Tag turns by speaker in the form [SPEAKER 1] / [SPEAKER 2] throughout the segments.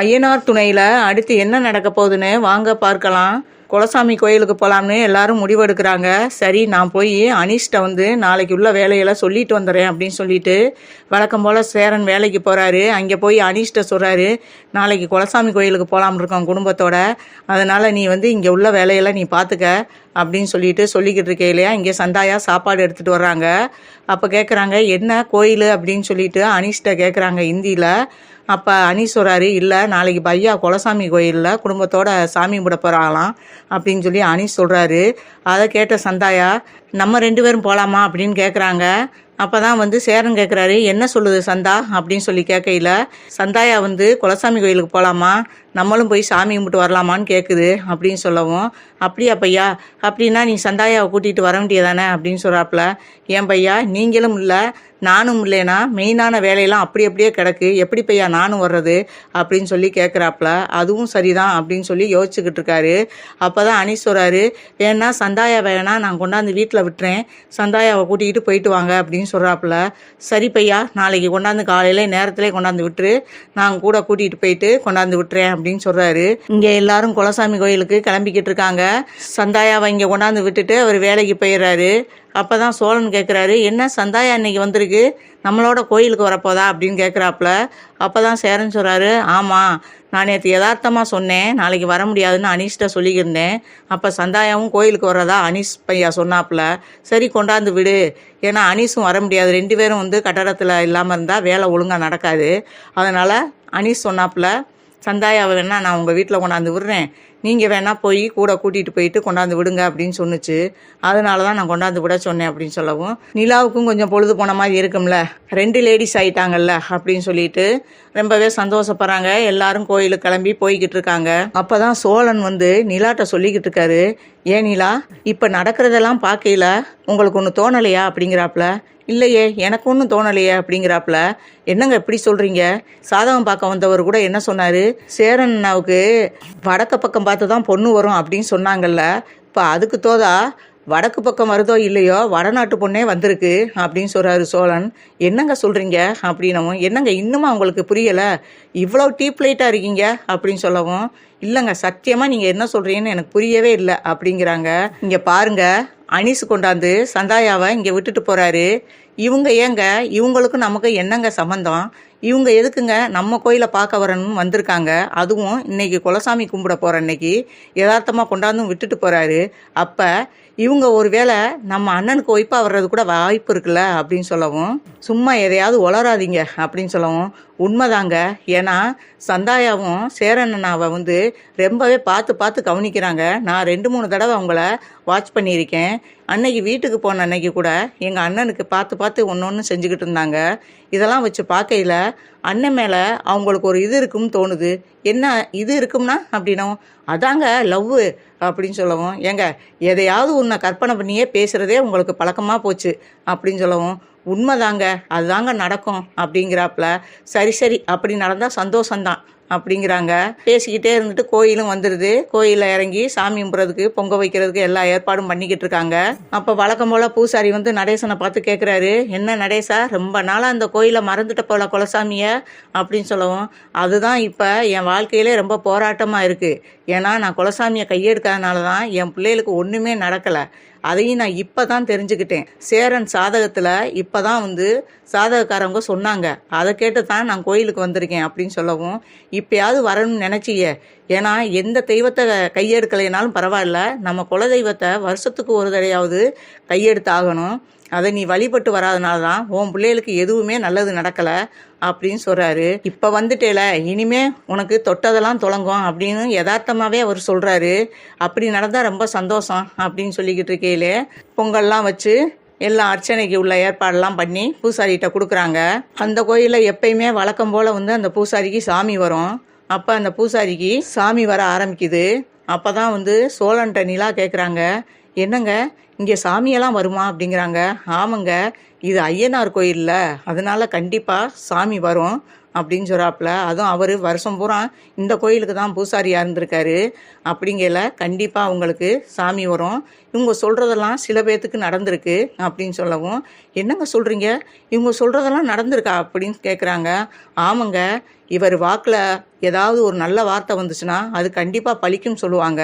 [SPEAKER 1] ஐயனார் துணையில் அடுத்து என்ன நடக்க போகுதுன்னு வாங்க பார்க்கலாம். குலசாமி கோயிலுக்கு போகலாம்னு எல்லாரும் முடிவெடுக்கிறாங்க. சரி நான் போய் அனிஷ்ட வந்து நாளைக்கு உள்ள வேலையெல்லாம் சொல்லிட்டு வந்துடுறேன் அப்படின்னு சொல்லிட்டு வழக்கம் போல் சேரன் வேலைக்கு போகிறாரு அங்கே போய் அனிஷ்ட சொல்கிறாரு நாளைக்கு குலசாமி கோயிலுக்கு போகலாம்னு இருக்கோம் குடும்பத்தோட. அதனால் நீ வந்து இங்கே உள்ள வேலையெல்லாம் நீ பார்த்துக்க அப்படின்னு சொல்லிட்டு சொல்லிக்கிட்டு இருக்கே இல்லையா? இங்கே சந்தாயா சாப்பாடு எடுத்துகிட்டு வர்றாங்க. அப்போ கேட்குறாங்க என்ன கோயில்? அப்படின்னு சொல்லிட்டு அனிஷ்ட கேட்குறாங்க ஹிந்தியில். அப்போ அனிஷ் சொல்கிறாரு இல்லை நாளைக்கு பையா குலசாமி கோயிலில் குடும்பத்தோட சாமி கும்பிட போகிறாங்களாம் அப்படின்னு சொல்லி அனீஷ் சொல்கிறாரு அதை கேட்ட சந்தாயா நம்ம ரெண்டு பேரும் போகலாமா அப்படின்னு கேட்குறாங்க அப்போ தான் வந்து சேரன் கேட்குறாரு என்ன சொல்லுது சந்தா? அப்படின்னு சொல்லி கேட்கையில சந்தாயா வந்து குலசாமி கோயிலுக்கு போகலாமா நம்மளும் போய் சாமி கும்பிட்டு வரலாமான்னு கேட்குது அப்படின்னு சொல்லவும் அப்படியா பையா அப்படின்னா நீ சந்தாயாவை கூட்டிகிட்டு வர வேண்டியதானே? அப்படின்னு சொல்கிறாப்புல ஏன் பையா நீங்களும் இல்லை நானும் இல்லைனா மெயினான வேலையெல்லாம் அப்படி அப்படியே கிடக்கு. எப்படி பையா நானும் வர்றது? அப்படின்னு சொல்லி கேட்குறாப்புல அதுவும் சரிதான் அப்படின்னு சொல்லி யோசிச்சுக்கிட்டு இருக்காரு. அப்போ தான் அனீஸ் சொல்கிறாரு வேணா சந்தாயா வேணா நான் கொண்டாந்து வீட்டில் விட்டுறேன். சந்தாயாவை கூட்டிகிட்டு போயிட்டு வாங்க அப்படின்னு சொல்கிறாப்புல சரி பையா நாளைக்கு கொண்டாந்து காலையில் நேரத்திலே கொண்டாந்து விட்டுரு. நான் கூட கூட்டிகிட்டு போயிட்டு கொண்டாந்து விட்டுறேன் அப்படின்னு சொல்கிறாரு இங்கே எல்லாரும் குலசாமி கோயிலுக்கு கிளம்பிக்கிட்டு இருக்காங்க. சந்தாயாவை இங்கே கொண்டாந்து விட்டுட்டு அவர் வேலைக்கு போயிடுறாரு. அப்போ தான் சோழன் கேட்குறாரு என்ன சந்தாயா இன்னைக்கு வந்திருக்கு? நம்மளோட கோயிலுக்கு வரப்போதா? அப்படின்னு கேட்குறாப்புல அப்போ தான் சேரன் சொல்கிறாரு ஆமாம் நான் நேற்று யதார்த்தமாக சொன்னேன் நாளைக்கு வர முடியாதுன்னு அனீஷ்ட சொல்லியிருந்தேன் அப்போ சந்தாயாவும் கோயிலுக்கு வர்றதா? அனீஷ் பையா சொன்னாப்புல. சரி கொண்டாந்து விடு. ஏன்னா அனீஷும் வர முடியாது. ரெண்டு பேரும் வந்து கட்டடத்தில் இல்லாமல் இருந்தால் வேலை ஒழுங்காக நடக்காது. அதனால் அனீஷ் சொன்னாப்புல சந்தாயாவை வேணா நான் உங்கள் வீட்டில் கொண்டாந்து விடுறேன். நீங்கள் வேணால் போய் கூட கூட்டிகிட்டு போயிட்டு கொண்டாந்து விடுங்க அப்படின்னு சொன்னுச்சு. அதனால தான் நான் கொண்டாந்து விட சொன்னேன் அப்படின்னு சொல்லவும் நிலாவுக்கும் கொஞ்சம் பொழுது போன மாதிரி இருக்கும்ல ரெண்டு லேடிஸ் ஆயிட்டாங்கல்ல அப்படின்னு சொல்லிட்டு ரொம்பவே சந்தோஷப்படுறாங்க. எல்லாரும் கோயிலுக்கு கிளம்பி போய்கிட்டு இருக்காங்க. அப்போ தான் சோழன் வந்து நிலாட்ட சொல்லிக்கிட்டு இருக்காரு ஏன் நிலா இப்போ நடக்கிறதெல்லாம் பார்க்கையில உங்களுக்கு ஒன்று தோணலையா? அப்படிங்கிறாப்புல. இல்லையே எனக்கு ஒன்றும் தோணலையே அப்படிங்கிறாப்புல. என்னங்க இப்படி சொல்கிறீங்க சாதகம் பார்க்க வந்தவர் கூட என்ன சொன்னார்? சேரன் அண்ணாவுக்கு வடக்க பக்கம் பார்த்து தான் பொண்ணு வரும் அப்படின்னு சொன்னாங்கல்ல. இப்போ அதுக்கு தோதா வடக்கு பக்கம் வருதோ இல்லையோ வடநாட்டு பொண்ணே வந்திருக்கு அப்படின்னு சொல்கிறாரு சோழன். என்னங்க சொல்கிறீங்க அப்படின்னவும் என்னங்க இன்னுமா உங்களுக்கு புரியலை? இவ்வளோ டீப் லைட்டாக இருக்கீங்க? அப்படின்னு சொல்லவும் இல்லைங்க சத்தியமாக நீங்கள் என்ன சொல்கிறீங்கன்னு எனக்கு புரியவே இல்லை அப்படிங்கிறாங்க. இங்கே பாருங்கள் அனீஸ் கொண்டாந்து சந்தாயாவை இங்கே விட்டுட்டு போகிறாரு இவங்க ஏங்க? இவங்களுக்கும் நமக்கு என்னங்க சம்மந்தம் இவங்க எதுக்குங்க நம்ம கோயிலை பார்க்க வரணும்னு வந்திருக்காங்க? அதுவும் இன்னைக்கு குலசாமி கும்பிட போகிற அன்னைக்கு யதார்த்தமாக கொண்டாந்தும் விட்டுட்டு போகிறாரு அப்போ இவங்க ஒரு வேளை நம்ம அண்ணனுக்கு ஒய்ப்பாக வர்றது கூட வாய்ப்பு இருக்குல்ல அப்படின்னு சொல்லவும் சும்மா எதையாவது உளராதிங்க அப்படின்னு சொல்லவும் உண்மைதாங்க. ஏன்னா சந்தாயாவும் சேரண்ணனாவை வந்து ரொம்பவே பார்த்து பார்த்து கவனிக்கிறாங்க. நான் ரெண்டு மூணு தடவை அவங்கள வாட்ச் பண்ணியிருக்கேன். அன்னைக்கு வீட்டுக்கு போன அன்னைக்கு கூட எங்கள் அண்ணனுக்கு பார்த்து பார்த்து ஒன்று ஒன்று செஞ்சுக்கிட்டு இருந்தாங்க. இதெல்லாம் வச்சு பார்க்கையில அண்ணன் மேலே அவங்களுக்கு ஒரு இது இருக்கும்னு தோணுது. என்ன இது இருக்கும்னா அப்படின்னா அதாங்க லவ்வு அப்படின்னு சொல்லவும். ஏங்க எதையாவது உன்னை கற்பனை பண்ணியே பேசுகிறதே உங்களுக்கு பழக்கமாக போச்சு அப்படின்னு சொல்லவும். உண்மைதாங்க அதுதாங்க நடக்கும் அப்படிங்கிறாப்புல. சரி சரி அப்படி நடந்தால் சந்தோஷம்தான் அப்படிங்கிறாங்க. பேசிக்கிட்டே இருந்துட்டு கோயிலும் வந்துடுது கோயிலில் இறங்கி சாமி கும்பிட்றதுக்கு பொங்க வைக்கிறதுக்கு எல்லா ஏற்பாடும் பண்ணிக்கிட்டு இருக்காங்க. அப்போ வழக்கம் போல் பூசாரி வந்து நடேசனை பார்த்து கேட்குறாரு என்ன நடேசா ரொம்ப நாளாக அந்த கோயிலை மறந்துட்ட போல குலசாமியை அப்படின்னு சொல்லவும் அதுதான் இப்போ என் வாழ்க்கையிலே ரொம்ப போராட்டமாக இருக்குது ஏன்னா நான் குலசாமியை கையெடுக்காதனால தான் என் பிள்ளைகளுக்கு ஒன்றுமே நடக்கலை. அதையும் நான் இப்போ தான் தெரிஞ்சுக்கிட்டேன். சேரன் சாதகத்தில் இப்போ தான் வந்து சாதகக்காரவங்க சொன்னாங்க. அதை கேட்டு தான் நான் கோயிலுக்கு வந்திருக்கேன் அப்படின்னு சொல்லவும் இப்பயாவது வரணும்னு நினச்சிய. ஏன்னா எந்த தெய்வத்தை கையெடுக்கலைனாலும் பரவாயில்ல. நம்ம குலதெய்வத்தை வருஷத்துக்கு ஒரு தடையாவது கையெடுத்து ஆகணும் அதை நீ வழிபட்டு வராதனால தான் உன் பிள்ளைகளுக்கு எதுவுமே நல்லது நடக்கலை அப்படின்னு சொல்கிறாரு இப்போ வந்துட்டேல இனிமே உனக்கு தொட்டதெல்லாம் தொடங்கும் அப்படின்னு யதார்த்தமாகவே அவர் சொல்கிறாரு அப்படி நடந்தால் ரொம்ப சந்தோஷம் அப்படின்னு சொல்லிக்கிட்டு இருக்கையிலே பொங்கல்லாம் வச்சு எல்லாம் அர்ச்சனைக்கு உள்ள ஏற்பாடெல்லாம் பண்ணி பூசாரிகிட்ட கொடுக்குறாங்க. அந்த கோயிலில் எப்பயுமே வழக்கம் போல் வந்து அந்த பூசாரிக்கு சாமி வரும். அப்போ அந்த பூசாரிக்கு சாமி வர ஆரம்பிக்குது. அப்போ தான் வந்து சோழன்ட்ட நிலா கேட்குறாங்க என்னங்க இங்கே சாமியெல்லாம் வருமா அப்படிங்கிறாங்க. ஆமாங்க இது ஐயனார் கோயிலில் அதனால் கண்டிப்பாக சாமி வரும் அப்படின்னு சொல்கிறாப்புல அதுவும் அவர் வருஷம் பூரா இந்த கோயிலுக்கு தான் பூசாரியாக இருந்திருக்காரு. அப்படிங்கல கண்டிப்பாக அவங்களுக்கு சாமி வரும். இவங்க சொல்கிறதெல்லாம் சில பேர்த்துக்கு நடந்திருக்கு அப்படின்னு சொல்லவும். என்னங்க சொல்கிறீங்க இவங்க சொல்கிறதெல்லாம் நடந்திருக்கா அப்படின்னு கேட்குறாங்க ஆமாங்க இவர் வாக்கில் ஏதாவது ஒரு நல்ல வார்த்தை வந்துச்சுன்னா அது கண்டிப்பாக பழிக்கும் சொல்லுவாங்க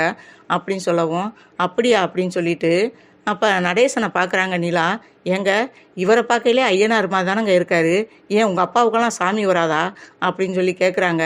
[SPEAKER 1] அப்படின்னு சொல்லவும். அப்படியா அப்படின்னு சொல்லிட்டு அப்போ நடேசனை பார்க்குறாங்க நிலா. ஏங்க இவரை பார்க்கையிலே ஐயனார் மாதிரி தானங்க இருக்காரு. ஏன் உங்கள் அப்பாவுக்கெல்லாம் சாமி வராதா? அப்படின்னு சொல்லி கேட்குறாங்க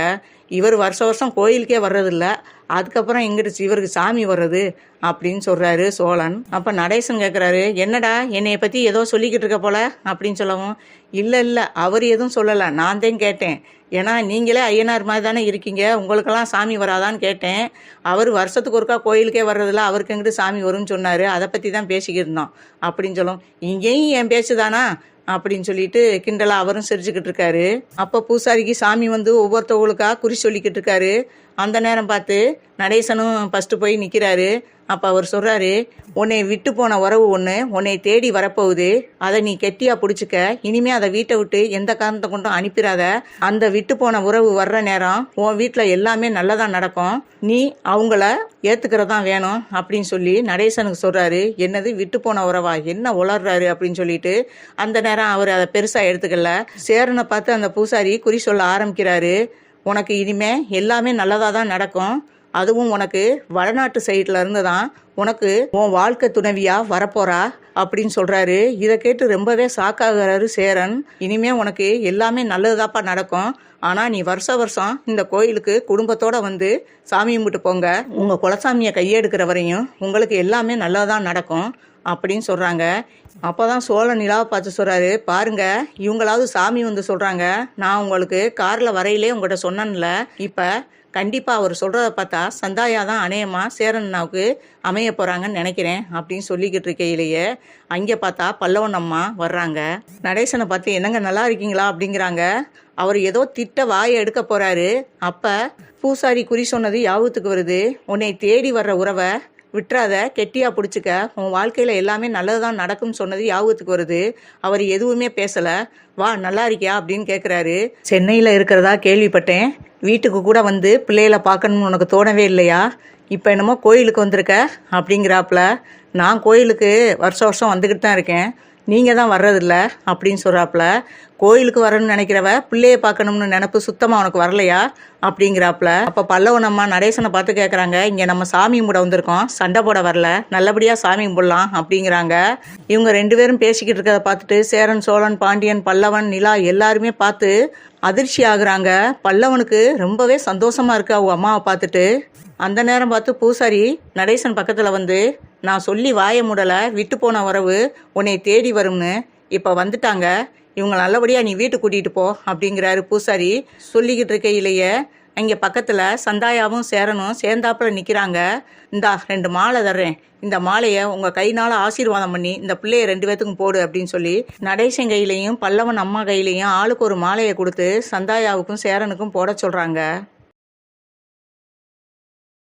[SPEAKER 1] இவர் வருஷ வருஷம் கோயிலுக்கே வர்றதில்ல. அதுக்கப்புறம் எங்கிட்டு இவருக்கு சாமி வர்றது அப்படின்னு சொல்கிறாரு சோழன். அப்போ நடேசன் கேட்குறாரு என்னடா என்னைய பற்றி ஏதோ சொல்லிக்கிட்டு இருக்க போல? அப்படின்னு சொல்லவும் இல்லை இல்லை அவர் எதுவும் சொல்லலை. நான் தான் கேட்டேன். ஏன்னா நீங்களே ஐயனார் மாதிரி தானே இருக்கீங்க. உங்களுக்கெல்லாம் சாமி வராதான்னு கேட்டேன். அவர் வருஷத்துக்கு ஒருக்கா கோயிலுக்கே வர்றதில்ல. அவருக்கு எங்கிட்டு சாமி வரும்னு சொன்னார். அதை பற்றி தான் பேசிக்கிட்டு இருந்தோம். அப்படின்னு சொல்லும். இங்கேயும் என் பேச்சுதானா? அப்படின்னு சொல்லிட்டு கிண்டலா அவரும் சிரிச்சுக்கிட்டு இருக்காரு. அப்போ பூசாரிக்கு சாமி வந்து ஒவ்வொருத்தவங்களுக்கா குறி சொல்லிக்கிட்டு இருக்காரு. அந்த நேரம் பார்த்து நடேசனும் ஃபஸ்ட்டு போய் நிற்கிறாரு அப்போ அவர் சொல்கிறாரு உன்னை விட்டு போன உறவு ஒன்று உன்னை தேடி வரப்போகுது. அதை நீ கெட்டியாக பிடிச்சிக்க. இனிமே அதை வீட்டை விட்டு எந்த காரணத்தை கொண்டும் அனுப்பிடாத. அந்த விட்டு போன உறவு வர்ற நேரம் உன் வீட்டில் எல்லாமே நல்லதாக நடக்கும். நீ அவங்கள ஏற்றுக்கிறதான் வேணும் அப்படின்னு சொல்லி நடேசனுக்கு சொல்கிறாரு என்னது விட்டு போன உறவா? என்ன உளர்றாரு? அப்படின்னு சொல்லிட்டு அந்த நேரம் அவர் அதை பெருசாக எடுத்துக்கல. சேரனை பார்த்து அந்த பூசாரி குறி சொல்ல ஆரம்பிக்கிறாரு. உனக்கு இனிமே எல்லாமே நல்லதாக தான் நடக்கும். அதுவும் உனக்கு வடநாட்டு சைடில் இருந்து தான் உனக்கு உன் வாழ்க்கை துணைவியா வரப்போறா அப்படின்னு சொல்றாரு. இதை கேட்டு ரொம்பவே சாக்காகிறாரு சேரன். இனிமே உனக்கு எல்லாமே நல்லதுதாப்பா நடக்கும். ஆனால் நீ வருஷ வருஷம் இந்த கோயிலுக்கு குடும்பத்தோட வந்து சாமி கும்பிட்டு போங்க. உங்கள் குலசாமியை கையெடுக்கிற வரையும் உங்களுக்கு எல்லாமே நல்லதாக நடக்கும். அப்படின்னு சொல்கிறாங்க அப்போ தான் சோழ நிலாவை பார்த்து சொல்கிறாரு பாருங்கள் இவங்களாவது சாமி வந்து சொல்கிறாங்க நான் உங்களுக்கு காரில் வரையிலே உங்கள்கிட்ட சொன்னேன்ல. இப்போ கண்டிப்பாக அவர் சொல்கிறத பார்த்தா சந்தாயா தான் அநேகமா சேரண்ணாவுக்கு அமைய போகிறாங்கன்னு நினைக்கிறேன் அப்படின்னு சொல்லிக்கிட்டு இருக்கையிலேயே அங்கே பார்த்தா பல்லவன் அம்மா வர்றாங்க. நடேசனை பார்த்து என்னங்க நல்லா இருக்கீங்களா? அப்படிங்கிறாங்க. அவர் ஏதோ திட்ட வாயை எடுக்க போகிறாரு அப்போ பூசாரி குறி சொன்னது யாபத்துக்கு வருது? உன்னை தேடி வர்ற உறவை விட்டுறாத கெட்டியா பிடிச்சிக்க. உன் வாழ்க்கையில் எல்லாமே நல்லதுதான் நடக்கும்னு சொன்னது யாபகத்துக்கு வருது? அவர் எதுவுமே பேசலை. வா நல்லா இருக்கியா? அப்படின்னு கேட்குறாரு சென்னையில் இருக்கிறதா கேள்விப்பட்டேன். வீட்டுக்கு கூட வந்து பிள்ளைகளை பார்க்கணும்னு உனக்கு தோணவே இல்லையா? இப்போ என்னமோ கோயிலுக்கு வந்திருக்க அப்படிங்கிறாப்புல. நான் கோயிலுக்கு வருஷம் வருஷம் வந்துக்கிட்டு தான் இருக்கேன். நீங்கள் தான் வர்றதில்ல அப்படின்னு சொல்கிறாப்புல கோயிலுக்கு வரணும்னு நினைக்கிறவ பிள்ளைய பார்க்கணும்னு நினப்பு சுத்தமாக உனக்கு வரலையா? அப்படிங்கிறாப்புல. அப்போ பல்லவன் அம்மா நடேசனை பார்த்து கேட்குறாங்க இங்கே நம்ம சாமி கும்பிட வந்திருக்கோம் சண்டை போட வரல நல்லபடியாக சாமி கும்பிடலாம் அப்படிங்கிறாங்க. இவங்க ரெண்டு பேரும் பேசிக்கிட்டு இருக்கிறத பார்த்துட்டு சேரன் சோழன் பாண்டியன் பல்லவன் நிலா எல்லாருமே பார்த்து அதிர்ச்சி ஆகுறாங்க. பல்லவனுக்கு ரொம்பவே சந்தோஷமாக இருக்கு அவங்க அம்மாவை பார்த்துட்டு. அந்த நேரம் பார்த்து பூசாரி நடேசன் பக்கத்தில் வந்து நான் சொல்லி வாய முடலை விட்டு போன உறவு உன்னை தேடி வரும்னு இப்போ வந்துட்டாங்க. இவங்க நல்லபடியாக நீ வீட்டுக்கு கூட்டிகிட்டு போ அப்படிங்கிறாரு பூசாரி. சொல்லிக்கிட்டு இருக்கையிலேயே இங்கே பக்கத்தில் சந்தாயாவும் சேரனும் சேர்ந்தாப்புல நிற்கிறாங்க இந்தா ரெண்டு மாலை தர்றேன். இந்த மாலையை உங்கள் கைனால் ஆசீர்வாதம் பண்ணி இந்த பிள்ளைய ரெண்டு பேத்துக்கும் போடு அப்படின்னு சொல்லி நடேசன் கையிலையும் பல்லவன் அம்மா கையிலையும் ஆளுக்கு ஒரு மாலையை கொடுத்து சந்தாயாவுக்கும் சேரனுக்கும் போட சொல்கிறாங்க